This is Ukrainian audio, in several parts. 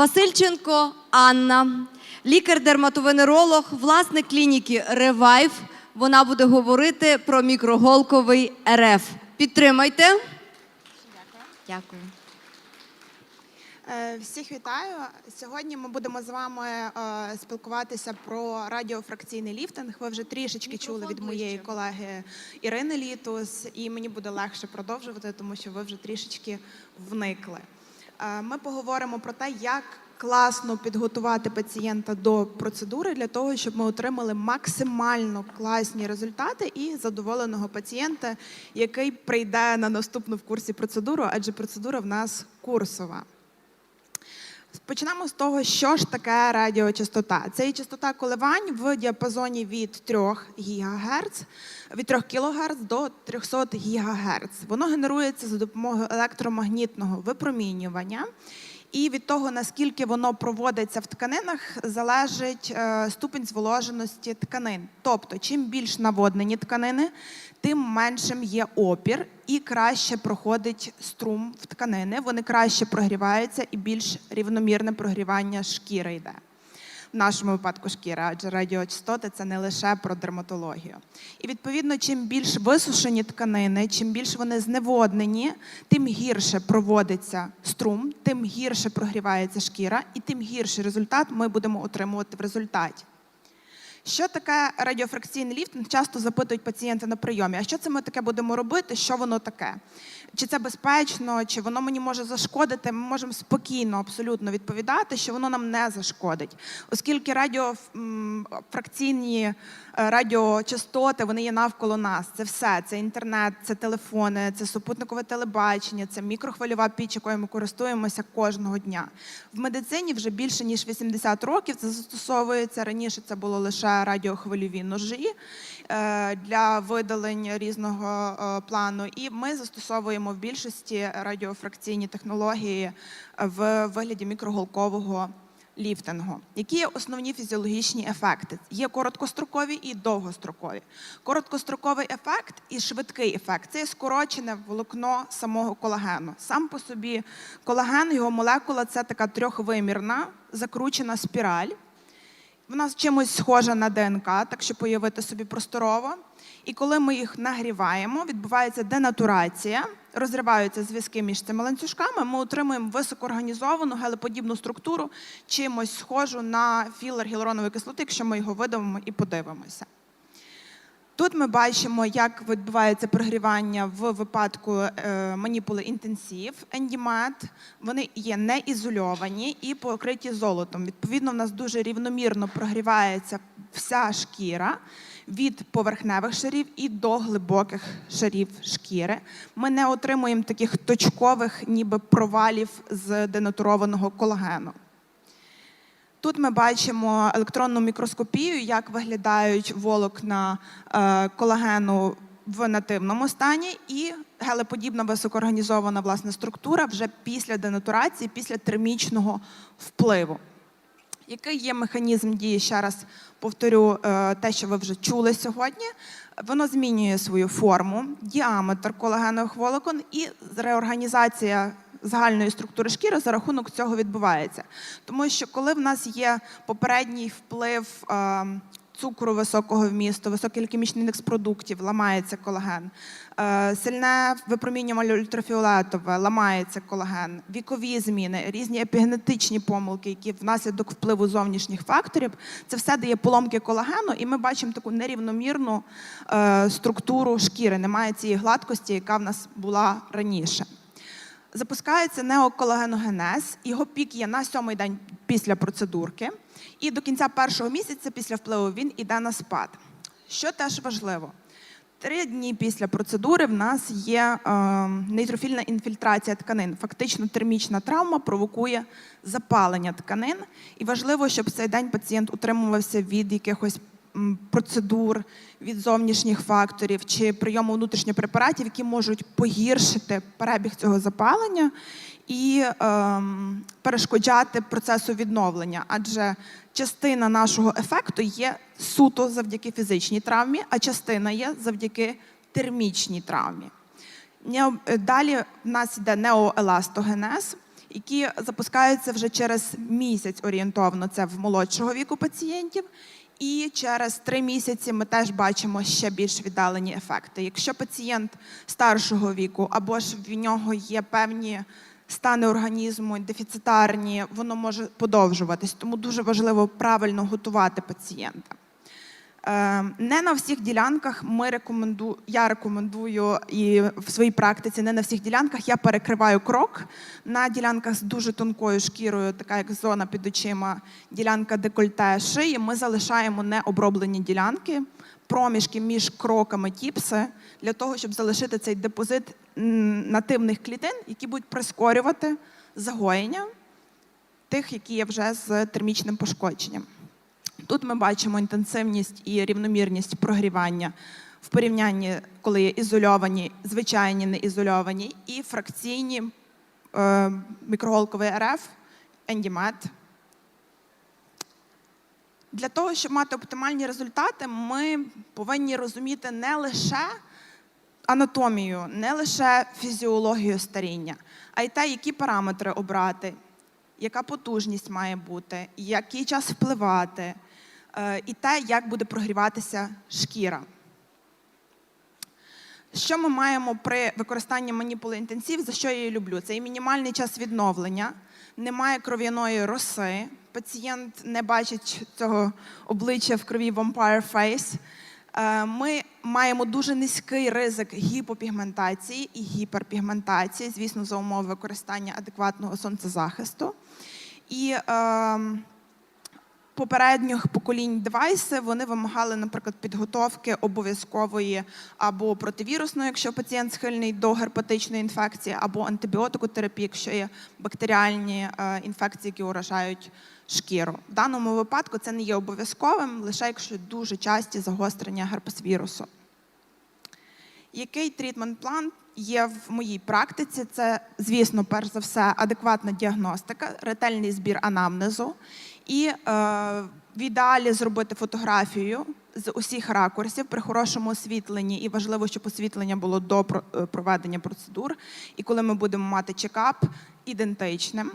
Васильченко Анна, лікар-дерматовенеролог, власник клініки Ревайв. Вона буде говорити про мікроголковий РФ. Підтримайте. Дякую. Е, Всіх вітаю. Сьогодні ми будемо з вами е, спілкуватися про радіофракційний ліфтинг. Ви вже трішечки чули від моєї колеги Ірини Літус, і мені буде легше продовжувати, тому що ви вже трішечки вникли. Е, Ми поговоримо про те, як класно підготувати пацієнта до процедури для того, щоб ми отримали максимально класні результати і задоволеного пацієнта, який прийде на наступну в курсі процедуру, адже процедура в нас курсова. Почнемо з того, що ж таке радіочастота. Це є частота коливань в діапазоні від 3 ГГц, від 3 кГц до 300 ГГц. Воно генерується за допомогою електромагнітного випромінювання. І від того, наскільки воно проводиться в тканинах, залежить е, ступінь зволоженості тканин. Тобто, чим більш наводнені тканини, тим меншим є опір і краще проходить струм в тканини. Вони краще прогріваються і більш рівномірне прогрівання шкіри йде. В нашому випадку шкіра, адже радіочастоти це не лише про дерматологію. І відповідно, чим більш висушені тканини, чим більш вони зневоднені, тим гірше проводиться струм, тим гірше прогрівається шкіра, і тим гірший результат ми будемо отримувати в результаті. Що таке радіофракційний ліфтинг? Часто запитують пацієнти на прийомі, а що це ми таке будемо робити? Що воно таке? Чи це безпечно, чи воно мені може зашкодити? Ми можемо спокійно, абсолютно відповідати, що воно нам не зашкодить, оскільки радіофракційні радіочастоти вони є навколо нас. Це все. Це інтернет, це телефони, це супутникове телебачення, це мікрохвильова піч, якою ми користуємося кожного дня. В медицині вже більше ніж 80 років це застосовується. Раніше це було лише радіохвильові ножі е, для видалень різного е, плану. І ми застосовуємо в більшості радіофракційні технології в вигляді мікроголкового ліфтингу. Які є основні фізіологічні ефекти? Є короткострокові і довгострокові. Короткостроковий ефект і швидкий ефект це скорочене волокно самого колагену. Сам по собі колаген, його молекула це така трьохвимірна закручена спіраль. Вона чимось схожа на ДНК, так щоб уявити собі просторово. І коли ми їх нагріваємо, відбувається денатурація, розриваються зв'язки між цими ланцюжками, ми отримуємо високоорганізовану гелеподібну структуру, чимось схожу на філер гіалуронової кислоти, якщо ми його видавимо і подивимося. Тут ми бачимо, як відбувається прогрівання в випадку е, маніпули інтенсив, ендімат. Вони є не ізольовані і покриті золотом. Відповідно, в нас дуже рівномірно прогрівається вся шкіра від поверхневих шарів і до глибоких шарів шкіри. Ми не отримуємо таких точкових, ніби провалів з денатурованого колагену. Тут ми бачимо електронну мікроскопію, як виглядають волокна е, колагену в нативному стані, і гелеподібна високоорганізована власне структура вже після денатурації, після термічного впливу. Який є механізм дії? Ще раз повторю е, те, що ви вже чули сьогодні. Воно змінює свою форму, діаметр колагенових волокон і реорганізація загальної структури шкіри за рахунок цього відбувається. Тому що коли в нас є попередній вплив е, цукру високого вмісту, високий глікемічний індекс продуктів, ламається колаген, е, сильне випромінювання ультрафіолетове, ламається колаген, вікові зміни, різні епігенетичні помилки, які внаслідок впливу зовнішніх факторів, це все дає поломки колагену, і ми бачимо таку нерівномірну е, структуру шкіри. Немає цієї гладкості, яка в нас була раніше. Запускається неоколагеногенез. Його пік є на сьомий день після процедурки, і до кінця першого місяця після впливу він іде на спад. Що теж важливо, три дні після процедури в нас є е, нейтрофільна інфільтрація тканин. Фактично, термічна травма провокує запалення тканин, і важливо, щоб цей день пацієнт утримувався від якихось процедур, від зовнішніх факторів чи прийому внутрішніх препаратів, які можуть погіршити перебіг цього запалення і ем, перешкоджати процесу відновлення. Адже частина нашого ефекту є суто завдяки фізичній травмі, а частина є завдяки термічній травмі. Е, Далі в нас йде неоеластогенез. які запускаються вже через місяць орієнтовно. Це в молодшого віку пацієнтів. І через три місяці ми теж бачимо ще більш віддалені ефекти. Якщо пацієнт старшого віку або ж в нього є певні стани організму дефіцитарні, воно може подовжуватись. Тому дуже важливо правильно готувати пацієнта. Е, Не на всіх ділянках ми рекоменду... я рекомендую і в своїй практиці не на всіх ділянках я перекриваю крок на ділянках з дуже тонкою шкірою, така як зона під очима, ділянка декольте шиї. Ми залишаємо необроблені ділянки, проміжки між кроками тіпси для того, щоб залишити цей депозит нативних клітин, які будуть прискорювати загоєння тих, які є вже з термічним пошкодженням. Тут ми бачимо інтенсивність і рівномірність прогрівання в порівнянні, коли є ізольовані, звичайні неізольовані, і фракційні е, мікроголковий РФ, ендімет. Для того, щоб мати оптимальні результати, ми повинні розуміти не лише анатомію, не лише фізіологію старіння, а й те, які параметри обрати, яка потужність має бути, який час впливати, е, і те, як буде прогріватися шкіра. Що ми маємо при використанні маніпули інтенсив, за що я її люблю? Це і мінімальний час відновлення, немає кров'яної роси, пацієнт не бачить цього обличчя в крові vampire face. Е, Ми маємо дуже низький ризик гіпопігментації і гіперпігментації, звісно, за умови використання адекватного сонцезахисту. І е, попередніх поколінь девайси вони вимагали, наприклад, підготовки обов'язкової або противірусної, якщо пацієнт схильний до герпетичної інфекції, або антибіотикотерапії, якщо є бактеріальні е, інфекції, які уражають шкіру. В даному випадку це не є обов'язковим, лише якщо дуже часті загострення герпесвірусу. Який трітмент-план є в моїй практиці? Це, звісно, перш за все, адекватна діагностика, ретельний збір анамнезу і е, в ідеалі зробити фотографію з усіх ракурсів при хорошому освітленні. І важливо, щоб освітлення було до е, проведення процедур. І коли ми будемо мати чекап ідентичним.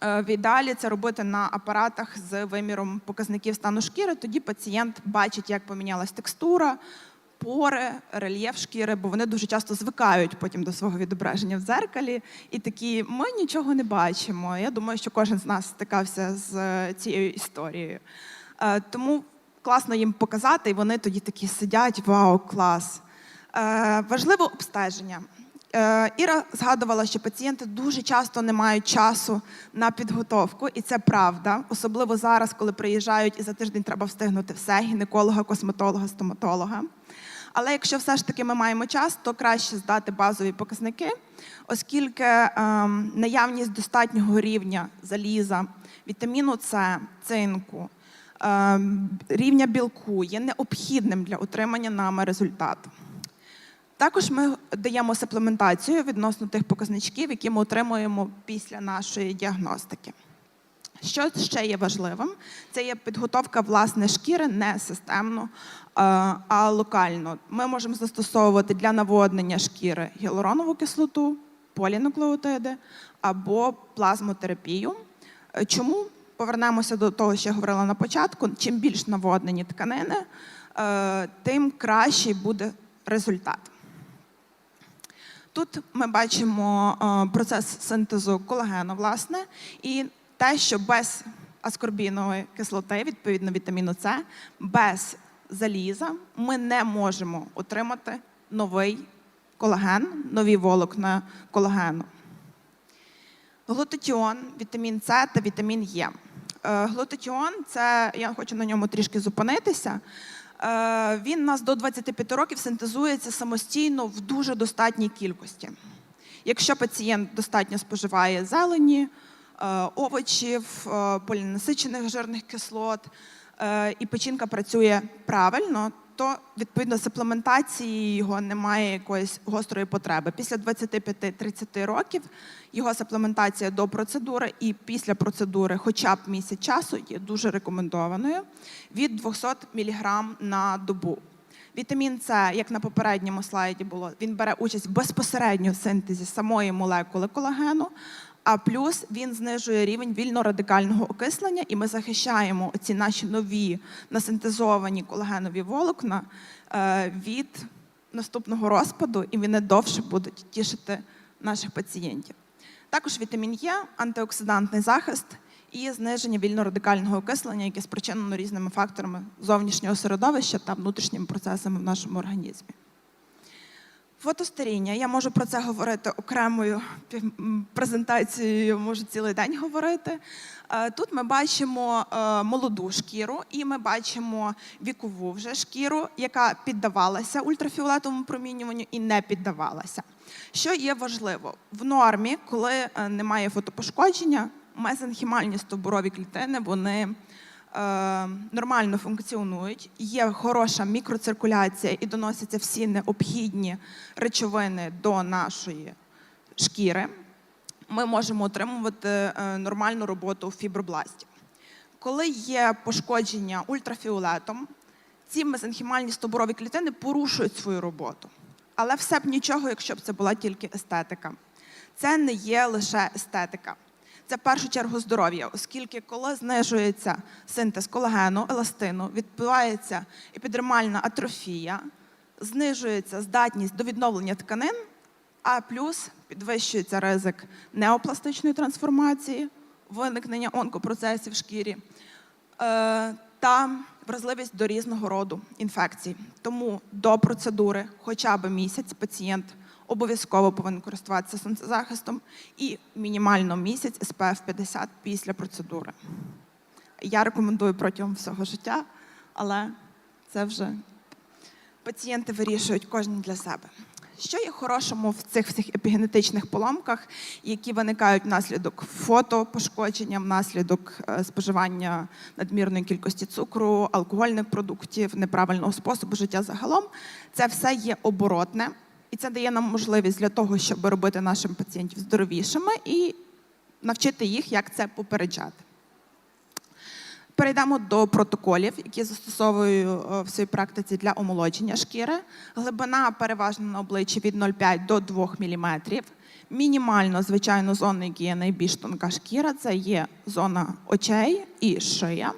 Е, В ідеалі це робити на апаратах з виміром показників стану шкіри. Тоді пацієнт бачить, як помінялась текстура, пори, рельєф шкіри, бо вони дуже часто звикають потім до свого відображення в дзеркалі. І такі, ми нічого не бачимо. Я думаю, що кожен з нас стикався з е, цією історією. Е, Тому класно їм показати, і вони тоді такі сидять: вау, клас. Е, Важливо обстеження. Іра згадувала, що пацієнти дуже часто не мають часу на підготовку, і це правда, особливо зараз, коли приїжджають і за тиждень треба встигнути все гінеколога, косметолога, стоматолога. Але якщо все ж таки ми маємо час, то краще здати базові показники, оскільки ем, наявність достатнього рівня заліза, вітаміну С, цинку, ем, рівня білку є необхідним для отримання нами результату. Також ми даємо суплементацію відносно тих показничків, які ми отримуємо після нашої діагностики. Що ще є важливим? Це є підготовка власне шкіри не системно, е, а локально. Ми можемо застосовувати для наводнення шкіри гіалуронову кислоту, полінуклеотиди або плазмотерапію. Е, Чому? Повернемося до того, що я говорила на початку. Чим більш наводнені тканини, е, тим кращий буде результат. Тут ми бачимо процес синтезу колагену, власне, і те, що без аскорбінової кислоти, відповідно вітаміну С, без заліза, ми не можемо отримати новий колаген, нові волокна колагену. Глутатіон, вітамін С та вітамін Е. Е, Глутатіон це я хочу на ньому трішки зупинитися. Е, Він у нас до 25 років синтезується самостійно в дуже достатній кількості. Якщо пацієнт достатньо споживає зелені, овочів, е, полінасичених жирних кислот, е, і печінка працює правильно, то відповідно суплементації його немає якоїсь гострої потреби. Після 25-30 років його суплементація до процедури і після процедури, хоча б місяць часу, є дуже рекомендованою від 200 мг на добу. Вітамін С, як на попередньому слайді було, він бере участь безпосередньо в синтезі самої молекули колагену, А плюс він знижує рівень вільно-радикального окислення, і ми захищаємо ці наші нові насинтезовані колагенові волокна е, від наступного розпаду, і вони довше будуть тішити наших пацієнтів. Також вітамін Е, антиоксидантний захист і зниження вільно-радикального окислення, яке спричинено різними факторами зовнішнього середовища та внутрішніми процесами в нашому організмі. Фотостаріння. Я можу про це говорити окремою презентацією, можу цілий день говорити. Е, Тут ми бачимо е, молоду шкіру, і ми бачимо вікову вже шкіру, яка піддавалася ультрафіолетовому промінюванню і не піддавалася. Що є важливо в нормі, коли е, немає фотопошкодження, мезенхімальні стовбурові клітини вони нормально функціонують, є хороша мікроциркуляція і доносяться всі необхідні речовини до нашої шкіри, ми можемо отримувати е, нормальну роботу фібробластів. Коли є пошкодження ультрафіолетом, ці мезенхімальні стовбурові клітини порушують свою роботу. Але все б нічого, якщо б це була тільки естетика. Це не є лише естетика. Це в першу чергу здоров'я, оскільки коли знижується синтез колагену, еластину, відбувається епідермальна атрофія, знижується здатність до відновлення тканин, а плюс підвищується ризик неопластичної трансформації, виникнення онкопроцесів в шкірі е, та вразливість до різного роду інфекцій. Тому до процедури хоча б місяць пацієнт обов'язково повинен користуватися сонцезахистом і мінімально місяць SPF 50 після процедури. Я рекомендую протягом всього життя, але це вже пацієнти вирішують кожен для себе. Що є хорошому в цих всіх епігенетичних поломках, які виникають внаслідок фотопошкодження, внаслідок е, споживання надмірної кількості цукру, алкогольних продуктів, неправильного способу життя загалом, це все є оборотне, і це дає нам можливість для того, щоб робити нашим пацієнтів здоровішими і навчити їх, як це попереджати. Перейдемо до протоколів, які застосовую е, в своїй практиці для омолодження шкіри. Глибина переважно на обличчі від 0,5 до 2 мм. Мінімально, звичайно, зона, які є найбільш тонка шкіра, це є зона очей і шия.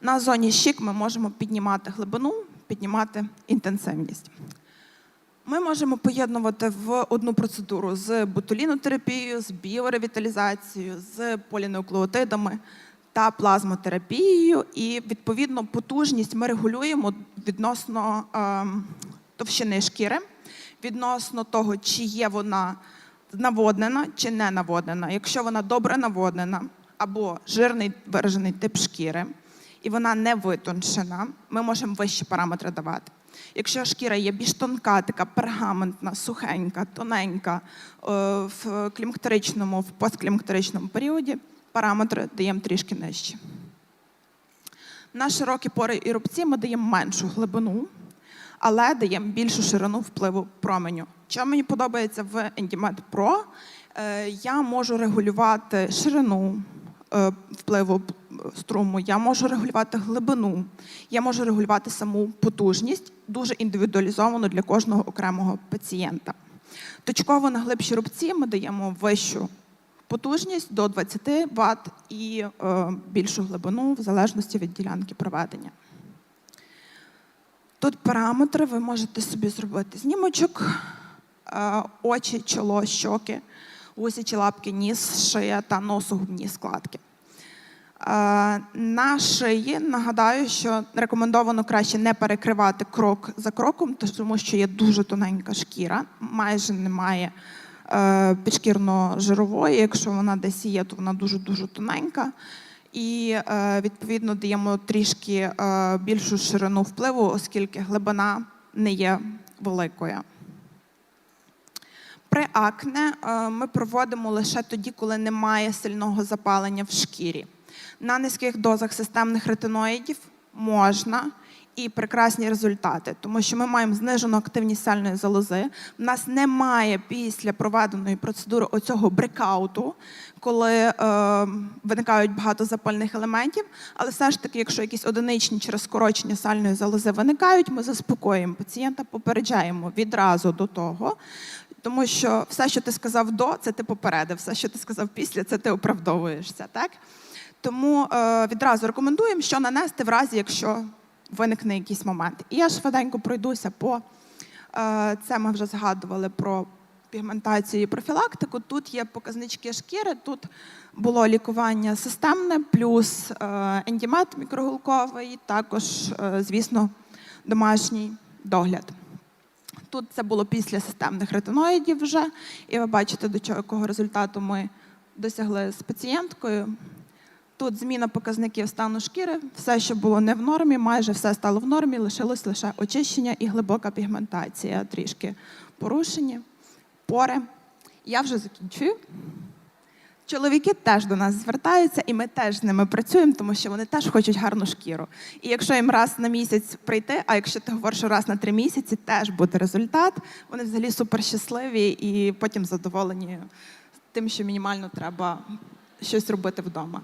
На зоні щік ми можемо піднімати глибину, піднімати інтенсивність. Ми можемо поєднувати в одну процедуру з ботулінотерапією, з біоревіталізацією, з полінуклеотидами та плазмотерапією. І відповідно потужність ми регулюємо відносно ем, товщини шкіри, відносно того, чи є вона наводнена чи не наводнена. Якщо вона добре наводнена або жирний виражений тип шкіри, і вона не витончена, ми можемо вищі параметри давати. Якщо шкіра є більш тонка, така пергаментна, сухенька, тоненька, е, в клімактеричному, в постклімактеричному періоді параметри даємо трішки нижчі. На широкі пори і рубці ми даємо меншу глибину, але даємо більшу ширину впливу променю. Що мені подобається в Endimed Pro, е, я можу регулювати ширину е, впливу струму, я можу регулювати глибину, я можу регулювати саму потужність, дуже індивідуалізовано для кожного окремого пацієнта. Точково на глибші рубці ми даємо вищу потужність до 20 Вт і е, більшу глибину в залежності від ділянки проведення. Тут параметри ви можете собі зробити знімочок, е, очі, чоло, щоки, гусячі лапки, ніс, шия та носогубні складки. Е, На шиї нагадаю, що рекомендовано краще не перекривати крок за кроком, тому що є дуже тоненька шкіра, майже немає е, підшкірно-жирової. Якщо вона десь є, то вона дуже-дуже тоненька. І е, відповідно даємо трішки більшу ширину впливу, оскільки глибина не є великою. При акне ми проводимо лише тоді, коли немає сильного запалення в шкірі. На низьких дозах системних ретиноїдів можна і прекрасні результати, тому що ми маємо знижену активність сальної залози. У нас немає після проведеної процедури оцього брекауту, коли е, виникають багато запальних елементів. Але все ж таки, якщо якісь одиничні через скорочення сальної залози виникають, ми заспокоюємо пацієнта, попереджаємо відразу до того. Тому що все, що ти сказав до, це ти попередив, все, що ти сказав після, це ти оправдовуєшся. Так? Тому е, відразу рекомендуємо, що нанести в разі, якщо виникне якийсь момент. І я швиденько пройдуся по е, це. Ми вже згадували про пігментацію і профілактику. Тут є показнички шкіри, тут було лікування системне, плюс е, ендімет мікроголковий, також, е, звісно, домашній догляд. Тут це було після системних ретиноїдів вже, і ви бачите, до чого якого результату ми досягли з пацієнткою. Тут зміна показників стану шкіри, все, що було не в нормі, майже все стало в нормі, лишилось лише очищення і глибока пігментація, трішки порушені, пори. Я вже закінчую. Чоловіки теж до нас звертаються, і ми теж з ними працюємо, тому що вони теж хочуть гарну шкіру. І якщо їм раз на місяць прийти, а якщо ти говориш раз на три місяці, теж буде результат. Вони взагалі супер щасливі і потім задоволені тим, що мінімально треба щось робити вдома.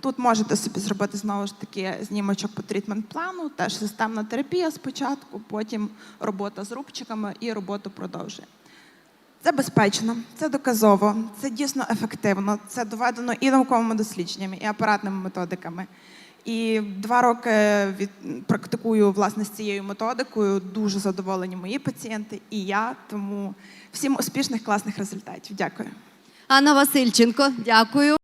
Тут можете собі зробити знову ж таки знімочок по трітмент плану, теж системна терапія спочатку, потім робота з рубчиками і роботу продовжує. Це безпечно, це доказово, це дійсно ефективно. Це доведено і науковими дослідженнями, і апаратними методиками. І два роки від практикую власне з цією методикою. Дуже задоволені мої пацієнти і я. Тому всім успішних класних результатів. Дякую. Анна Васильченко, дякую.